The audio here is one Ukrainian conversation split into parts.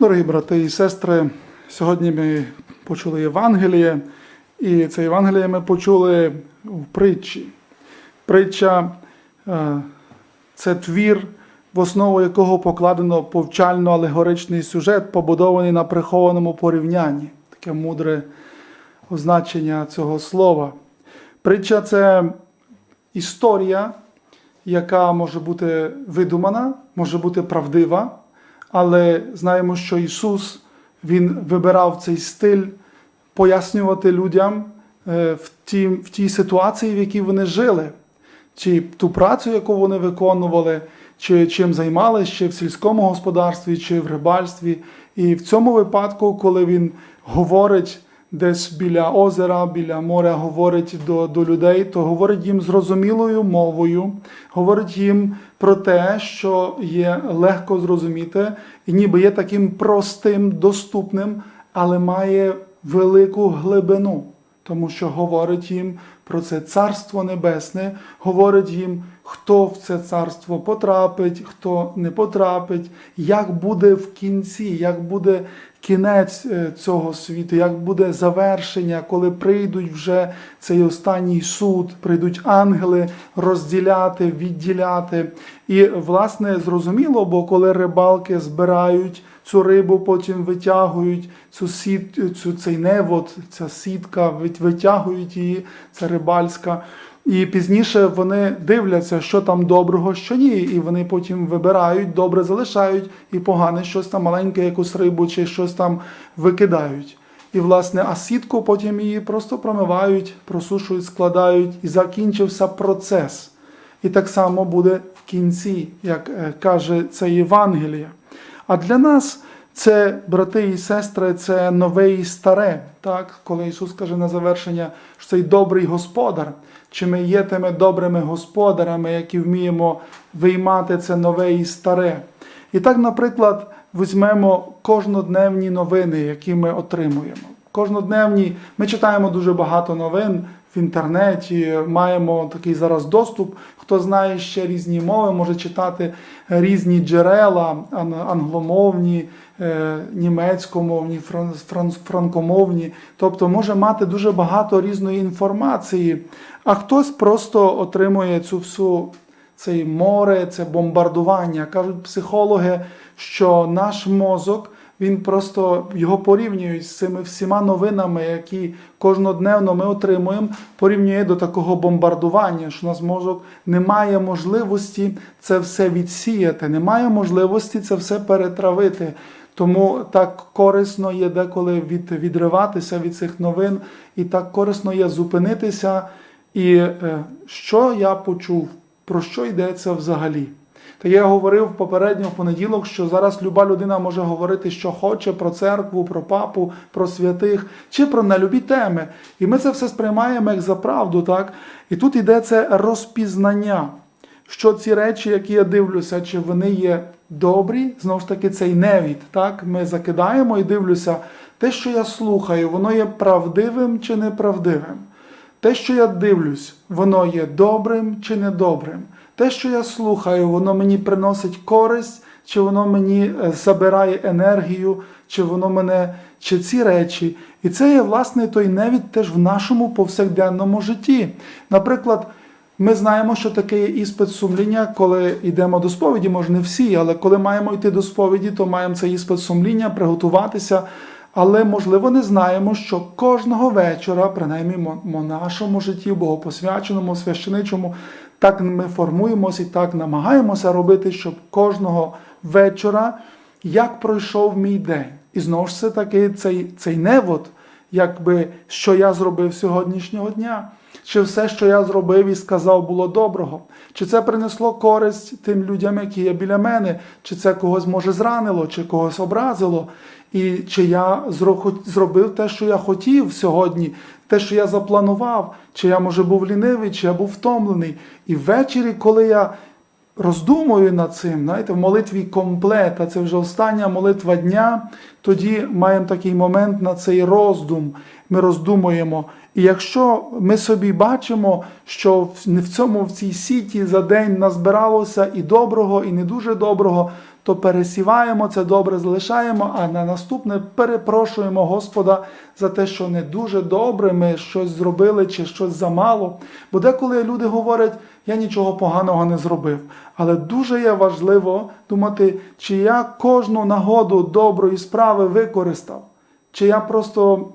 Дорогі брати і сестри, сьогодні ми почули Євангеліє, і це Євангеліє ми почули в притчі. Притча е, це твір, в основу якого покладено повчально-алегоричний сюжет, побудований на прихованому порівнянні. Таке мудре означення цього слова. Притча це історія, яка може бути видумана, може бути правдива, але знаємо, що Ісус Він вибирав цей стиль пояснювати людям е, в тій, в тій ситуації, в якій вони жили, чи ту працю, яку вони виконували, чи чим займалися, чи в сільському господарстві, чи в рибальстві. І в цьому випадку, коли він говорить десь біля озера, біля моря, говорить до, до людей, то говорить їм зрозумілою мовою, говорить їм про те, що є легко зрозуміти, і ніби є таким простим, доступним, але має велику глибину тому що говорить їм про це Царство Небесне, говорить їм, хто в це царство потрапить, хто не потрапить, як буде в кінці, як буде кінець е, цього світу, як буде завершення, коли прийдуть вже цей останній суд, прийдуть ангели розділяти, відділяти. І, власне, зрозуміло, бо коли рибалки збирають цю рибу потім витягують, цю сіт, цю, цей невод, ця сітка, витягують її, це рибальська. І пізніше вони дивляться, що там доброго, що ні, і вони потім вибирають, добре залишають, і погане щось там маленьке, якусь рибу чи щось там викидають. І, власне, а сітку потім її просто промивають, просушують, складають, і закінчився процес. І так само буде в кінці, як е, каже це Євангеліє. А для нас це, брати і сестри, це нове і старе. Так? Коли Ісус каже на завершення, що цей добрий господар, чи ми є тими добрими господарами, які вміємо виймати це нове і старе. І так, наприклад, візьмемо кожнодневні новини, які ми отримуємо. Кожнодневні ми читаємо дуже багато новин в інтернеті, маємо такий зараз доступ. Хто знає ще різні мови, може читати різні джерела англомовні, е, німецькомовні, фран- фран- франкомовні, тобто може мати дуже багато різної інформації, а хтось просто отримує цю всю це море, це бомбардування. Кажуть психологи, що наш мозок. Він просто його порівнюють з цими всіма новинами, які кожнодневно ми отримуємо, порівнює до такого бомбардування, що у нас мозок не має можливості це все відсіяти, не має можливості це все перетравити. Тому так корисно є деколи від, відриватися від цих новин, і так корисно є зупинитися. І е, що я почув, про що йдеться взагалі? Та я говорив попередньо в понеділок, що зараз люба людина може говорити, що хоче про церкву, про папу, про святих чи про нелюбі теми. І ми це все сприймаємо як за правду, так? І тут йде це розпізнання, що ці речі, які я дивлюся, чи вони є добрі, знову ж таки, цей невід. Так? Ми закидаємо і дивлюся, те, що я слухаю, воно є правдивим чи неправдивим. Те, що я дивлюсь, воно є добрим чи недобрим. Те, що я слухаю, воно мені приносить користь, чи воно мені е, забирає енергію, чи воно мене, чи ці речі. І це є власне той невід теж в нашому повсякденному житті. Наприклад, ми знаємо, що таке є іспит сумління, коли йдемо до сповіді, може не всі, але коли маємо йти до сповіді, то маємо цей іспит сумління, приготуватися. Але, можливо, не знаємо, що кожного вечора, принаймні в нашому житті, богопосвяченому, священичому, так ми формуємося і так намагаємося робити, щоб кожного вечора як пройшов мій день. І знову ж таки цей, цей невод, якби що я зробив сьогоднішнього дня. Чи все, що я зробив і сказав, було доброго? Чи це принесло користь тим людям, які є біля мене? Чи це когось може зранило, чи когось образило? І чи я зробив те, що я хотів сьогодні, те, що я запланував, чи я, може, був лінивий, чи я був втомлений. І ввечері, коли я роздумую над цим, знаєте, в молитві комплет, а це вже остання молитва дня, тоді маємо такий момент на цей роздум. Ми роздумуємо. І якщо ми собі бачимо, що в- цьому в цій сіті за день назбиралося і доброго, і не дуже доброго, то пересіваємо це добре, залишаємо, а на наступне перепрошуємо Господа за те, що не дуже добре ми щось зробили чи щось замало. Бо деколи люди говорять, я нічого поганого не зробив. Але дуже є важливо думати, чи я кожну нагоду доброї справи використав, чи я просто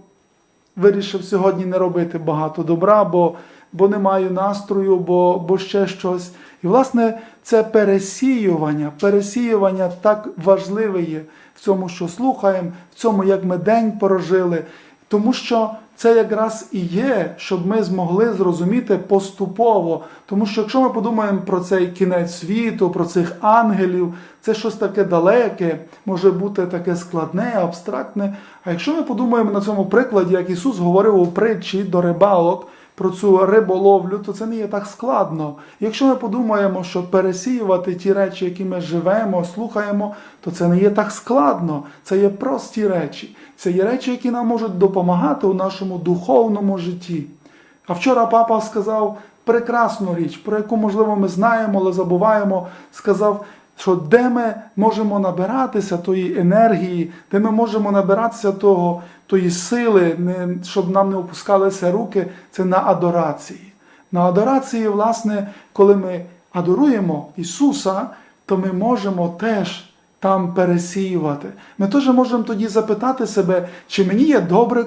вирішив сьогодні не робити багато добра, бо, бо не маю настрою, бо, бо ще щось. І, власне, це пересіювання. Пересіювання так важливе є в цьому, що слухаємо, в цьому, як ми день прожили. Тому що це якраз і є, щоб ми змогли зрозуміти поступово. Тому що якщо ми подумаємо про цей кінець світу, про цих ангелів, це щось таке далеке, може бути таке складне, абстрактне. А якщо ми подумаємо на цьому прикладі, як Ісус говорив у притчі до рибалок, про цю риболовлю, то це не є так складно. Якщо ми подумаємо, що пересіювати ті речі, які ми живемо, слухаємо, то це не є так складно. Це є прості речі. Це є речі, які нам можуть допомагати у нашому духовному житті. А вчора папа сказав прекрасну річ, про яку, можливо, ми знаємо, але забуваємо. Сказав, що де ми можемо набиратися тої енергії, де ми можемо набиратися того, тої сили, не, щоб нам не опускалися руки, це на адорації. На адорації, власне, коли ми адоруємо Ісуса, то ми можемо теж там пересіювати. Ми теж можемо тоді запитати себе, чи мені є добре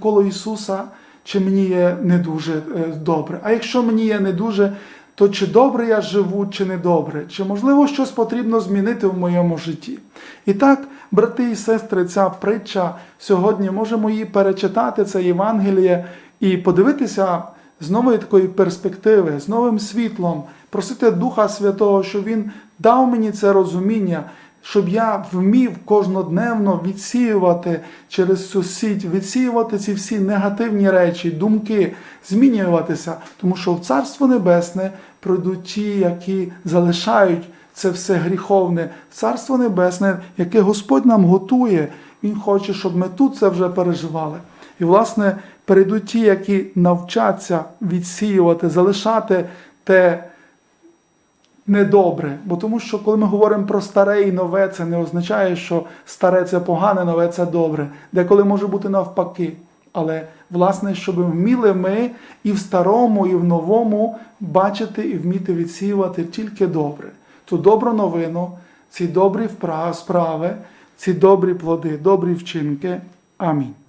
коло Ісуса, чи мені є не дуже е, добре. А якщо мені є не дуже, то чи добре я живу, чи не добре, чи можливо щось потрібно змінити в моєму житті. І так, брати і сестри, ця притча сьогодні можемо її перечитати, це Євангеліє, і подивитися з нової такої перспективи, з новим світлом, просити Духа Святого, щоб Він дав мені це розуміння. Щоб я вмів кожнодневно відсіювати через цю сіть, відсіювати ці всі негативні речі, думки, змінюватися, тому що в Царство Небесне прийдуть ті, які залишають це все гріховне, в Царство Небесне, яке Господь нам готує. Він хоче, щоб ми тут це вже переживали. І, власне, перейдуть ті, які навчаться відсіювати, залишати те недобре. Бо тому що коли ми говоримо про старе і нове, це не означає, що старе це погане, нове це добре. Деколи може бути навпаки. Але, власне, щоб вміли ми і в старому, і в новому бачити і вміти відсіювати тільки добре. Ту добру новину, ці добрі справи, ці добрі плоди, добрі вчинки. Амінь.